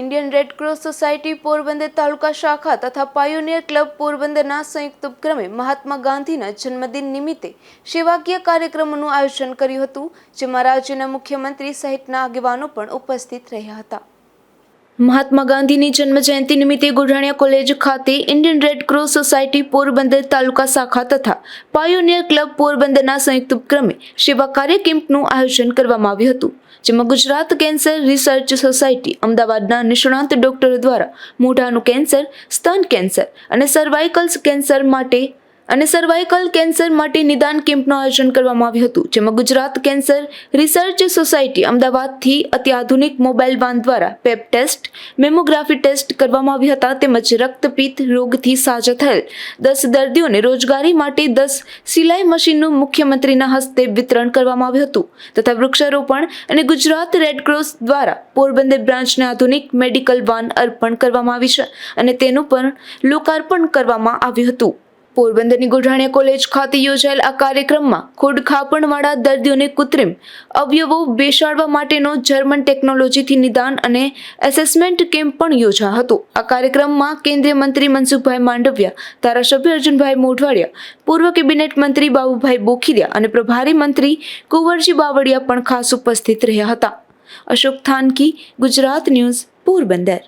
Indian red cross society Porbandar taluka શાખા તથા pioneer club પોરબંદરના સંયુક્ત ઉપક્રમે મહાત્મા ગાંધીના જન્મદિન નિમિત્તે સેવાકીય કાર્યક્રમોનું આયોજન કર્યું હતું, જેમાં રાજ્યના મુખ્યમંત્રી સહિતના આગેવાનો પણ ઉપસ્થિત રહ્યા હતા. મહાત્મા ગાંધીની જન્મ જયંતિ નિમિત્તે ગુઢાણિયા કોલેજ ખાતે Indian red cross society Porbandar taluka શાખા તથા પાયોનિયર ક્લબ પોરબંદરના સંયુક્ત ઉપક્રમે સેવા કાર્ય કેમ્પનું આયોજન કરવામાં આવ્યું હતું, જેમાં ગુજરાત કેન્સર રિસર્ચ સોસાયટી, અમદાવાદના નિષ્ણાંત ડોક્ટરો દ્વારા મોઢાનું કેન્સર, સ્તન કેન્સર અને સર્વાઇકલ્સ કેન્સર માટે અને સર્વાઇકલ કેન્સર માટે નિદાન કેમ્પનું આયોજન કરવામાં આવ્યું હતું, જેમાં ગુજરાત કેન્સર રિસર્ચ સોસાયટી અમદાવાદથી અત્યાધુનિક મોબાઈલ વાન દ્વારા પેપ ટેસ્ટ, મેમોગ્રાફી ટેસ્ટ કરવામાં આવ્યા હતા, તેમજ રક્તપિત્ત રોગથી સાજા થયેલ દસ દર્દીઓને રોજગારી માટે દસ સિલાઈ મશીનનું મુખ્યમંત્રીના હસ્તે વિતરણ કરવામાં આવ્યું હતું, તથા વૃક્ષારોપણ અને ગુજરાત રેડક્રોસ દ્વારા પોરબંદર બ્રાન્ચને આધુનિક મેડિકલ વાન અર્પણ કરવામાં આવી છે, અને તેનું પણ લોકાર્પણ કરવામાં આવ્યું હતું. પોરબંદરની ગોઢાણીયા કોલેજ ખાતે યોજાયેલ આ કાર્યક્રમમાં ખોડખાપણવાળા દર્દીઓને કૃત્રિમ અવયવો બેસાડવા માટેનો જર્મન ટેકનોલોજીથી નિદાન અને એસેસમેન્ટ કેમ્પ પણ યોજા હતો. આ કાર્યક્રમમાં કેન્દ્રીય મંત્રી મનસુખભાઈ માંડવિયા, ધારાસભ્ય અર્જુનભાઈ મોઢવાડિયા, પૂર્વ કેબિનેટ મંત્રી બાબુભાઈ બોખીરિયા અને પ્રભારી મંત્રી કુંવરજી બાવળિયા પણ ખાસ ઉપસ્થિત રહ્યા હતા. અશોક થાનકી, ગુજરાત ન્યૂઝ, પોરબંદર.